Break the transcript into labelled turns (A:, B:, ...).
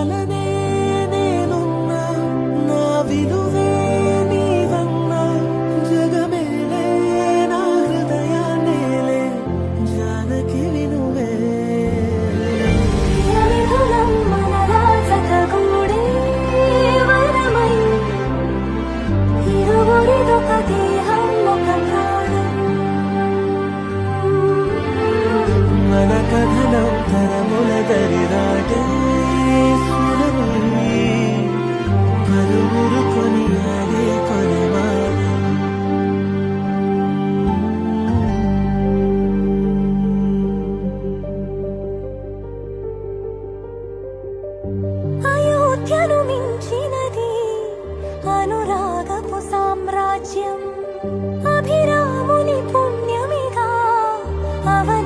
A: వలనే నేనున్నా నా విలువే నీవన్నా. జగమేలే నా హృదయాన్నేలే జానకి
B: ఇరువురిదొక దేహం ఒక ప్రాణం.
A: మన కథనం తరముల
B: అయోధ్యను మించినది అనురాగపు సామ్రాజ్యం. అభిరాముని పుణ్యమిగా అవ